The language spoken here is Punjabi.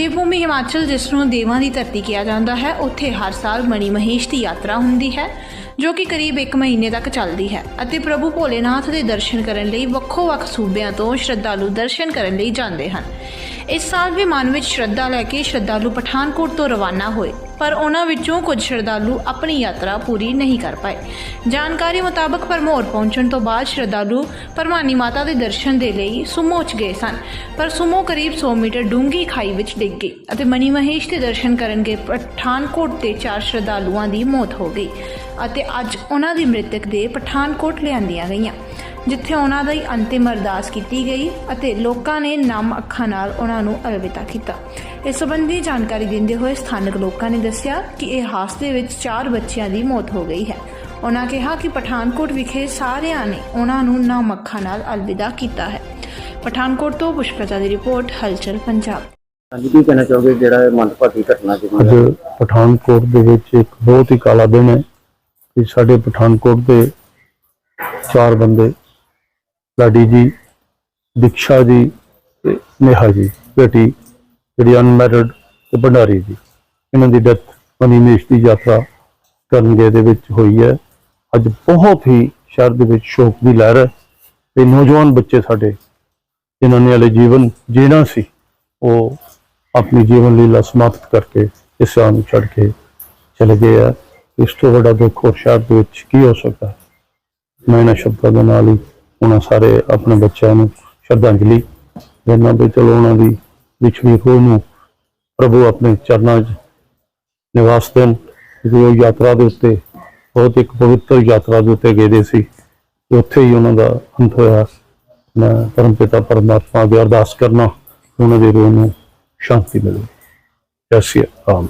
ਦੇਵਭੂਮੀ ਹਿਮਾਚਲ, ਜਿਸ ਨੂੰ ਦੇਵਾਂ ਦੀ ਧਰਤੀ ਕਿਹਾ ਜਾਂਦਾ ਹੈ, ਉੱਥੇ ਹਰ ਸਾਲ ਮਣੀ ਮਹੇਸ਼ ਦੀ ਯਾਤਰਾ ਹੁੰਦੀ ਹੈ, ਜੋ ਕਿ ਕਰੀਬ 1 ਮਹੀਨੇ ਤੱਕ ਚੱਲਦੀ ਹੈ ਅਤੇ ਪ੍ਰਭੂ ਭੋਲੇਨਾਥ ਦੇ ਦਰਸ਼ਨ ਕਰਨ ਲਈ ਵੱਖੋ-ਵੱਖ ਸੂਬਿਆਂ ਤੋਂ ਸ਼ਰਧਾਲੂ ਦਰਸ਼ਨ ਕਰਨ ਲਈ ਜਾਂਦੇ ਹਨ। ਇਸ ਸਾਲ ਵੀ ਮਨ ਵਿੱਚ ਸ਼ਰਧਾ ਲੈ ਕੇ ਸ਼ਰਧਾਲੂ ਪਠਾਨਕੋਟ ਤੋਂ ਰਵਾਨਾ ਹੋਏ, ਪਰ ਉਹਨਾਂ ਵਿੱਚੋਂ ਕੁਝ ਸ਼ਰਧਾਲੂ ਆਪਣੀ ਯਾਤਰਾ ਪੂਰੀ ਨਹੀਂ ਕਰ ਪਾਏ। ਜਾਣਕਾਰੀ ਮੁਤਾਬਕ ਭਰਮੌਰ ਪਹੁੰਚਣ ਤੋਂ ਬਾਅਦ ਸ਼ਰਧਾਲੂ ਪਰਮਾਨੀ ਮਾਤਾ ਦੇ ਦਰਸ਼ਨ ਦੇ ਲਈ ਸੁਮੋ 'ਚ ਗਏ ਸਨ, ਪਰ ਸੁਮੋ ਕਰੀਬ 100 ਮੀਟਰ ਡੂੰਘੀ ਖਾਈ ਵਿੱਚ ਡਿੱਗ ਗਈ ਅਤੇ ਮਨੀ ਮਹੇਸ਼ ਦੇ ਦਰਸ਼ਨ ਕਰਨ ਗਏ ਪਠਾਨਕੋਟ ਦੇ ਚਾਰ ਸ਼ਰਧਾਲੂਆਂ ਦੀ ਮੌਤ ਹੋ ਗਈ ਅਤੇ ਅੱਜ ਉਹਨਾਂ ਦੀ ਮ੍ਰਿਤਕ ਦੇ ਪਠਾਨਕੋਟ ਲਿਆਂਦੀਆਂ ਗਈਆਂ। ਜਿੱਥੇ ਉਹਨਾਂ ਦੀ ਅੰਤਿਮ ਅਰਦਾਸ ਕੀਤੀ ਗਈ ਅਤੇ ਲੋਕਾਂ ਨੇ ਨਮ ਅੱਖਾਂ ਨਾਲ ਉਹਨਾਂ ਨੂੰ ਅਲਵਿਦਾ ਕੀਤਾ। ਇਸ ਸੰਬੰਧੀ ਜਾਣਕਾਰੀ ਦਿੰਦੇ ਹੋਏ ਸਥਾਨਕ ਲੋਕਾਂ ਨੇ ਦੱਸਿਆ ਕਿ ਇਹ ਹਾਦਸੇ ਵਿੱਚ ਚਾਰ ਬੱਚਿਆਂ ਦੀ ਮੌਤ ਹੋ ਗਈ ਹੈ। ਉਹਨਾਂ ਕਿਹਾ ਕਿ ਪਠਾਨਕੋਟ ਵਿਖੇ ਸਾਰਿਆਂ ਨੇ ਉਹਨਾਂ ਨੂੰ ਨਮ ਅੱਖਾਂ ਨਾਲ ਅਲਵਿਦਾ ਕੀਤਾ ਹੈ। ਪਠਾਨਕੋਟ ਤੋਂ ਪੁਸ਼ਪਤਾ ਦੀ ਰਿਪੋਰਟ ਹਲਚਲ ਪੰਜਾਬ। ਹਾਂਜੀ ਕੀ ਕਹਿਣਾ ਚਾਹੋਗੇ? ਜਿਹੜਾ ਇਹ ਮੰਦਭਾਗੀ ਘਟਨਾ ਜਿਹੜੀ ਅੱਜ ਪਠਾਨਕੋਟ ਦੇ ਵਿੱਚ ਇੱਕ ਬਹੁਤ ਹੀ ਕਾਲਾ ਦਿਨ ਹੈ ਕਿ ਸਾਡੇ ਪਠਾਨਕੋਟ ਦੇ ਚਾਰ ਬੰਦੇ ਲਾਡੀ ਜੀ, ਦੀਕਸ਼ਾ ਜੀ ਤੇ ਨੇਹਾ ਜੀ, ਬੇਟੀ ਜਿਹੜੀ ਅਨਮੈਰਿਡ ਤੇ ਭੰਡਾਰੀ ਜੀ। ਇਹਨਾਂ ਦੀ ਡੈਥ ਮਨੀਮੇਸ਼ ਦੀ ਯਾਤਰਾ ਕਰਨ ਗਏ ਦੇ ਵਿੱਚ ਹੋਈ ਹੈ। ਅੱਜ ਬਹੁਤ ਹੀ ਸ਼ਹਿਰ ਦੇ ਵਿੱਚ ਸ਼ੋਕ ਦੀ ਲਹਿਰ ਹੈ ਤੇ ਨੌਜਵਾਨ ਬੱਚੇ ਸਾਡੇ, ਜਿਨ੍ਹਾਂ ਨੇ ਹਲੇ ਜੀਵਨ ਜੀਣਾ ਸੀ, ਉਹ ਆਪਣੀ ਜੀਵਨ ਲੀਲਾ ਸਮਾਪਤ ਕਰਕੇ ਇਸ ਸਾਹ ਨੂੰ ਛੱਡ ਕੇ ਚਲੇ ਗਏ ਆ ਇਸ ਤੋਂ ਵੱਡਾ ਦੁੱਖ ਹੋਰ ਸ਼ਹਿਰ ਦੇ ਵਿੱਚ ਕੀ ਹੋ ਸਕਦਾ ਮੈਂ ਇਹਨਾਂ ਸ਼ਬਦਾਂ ਦੇ ਨਾਲ ਹੀ ਉਹਨਾਂ ਸਾਰੇ ਆਪਣੇ ਬੱਚਿਆਂ ਨੂੰ ਸ਼ਰਧਾਂਜਲੀ ਦੇਣਾ ਵੀ ਚਲੋ ਉਹਨਾਂ ਦੀ ਵਿਛੜੀ ਰੂਹ ਨੂੰ ਪ੍ਰਭੂ ਆਪਣੇ ਚਰਨਾਂ 'ਚ ਨਿਵਾਸ ਦੇਣ। ਜੋ ਯਾਤਰਾ ਦੇ ਉੱਤੇ ਬਹੁਤ ਇੱਕ ਪਵਿੱਤਰ ਯਾਤਰਾ ਦੇ ਉੱਤੇ ਗਏ ਦੇ ਸੀ ਉੱਥੇ ਹੀ ਉਹਨਾਂ ਦਾ ਅੰਤ ਹੋਇਆ। ਮੈਂ ਪਰਮ ਪਿਤਾ ਪਰਮਾਤਮਾ ਦੀ ਅਰਦਾਸ ਕਰਨਾ, ਉਹਨਾਂ ਦੇ ਰੂਹ ਨੂੰ ਸ਼ਾਂਤੀ ਮਿਲੇ। ਜੈ ਸ਼੍ਰੀ ਰਾਮ।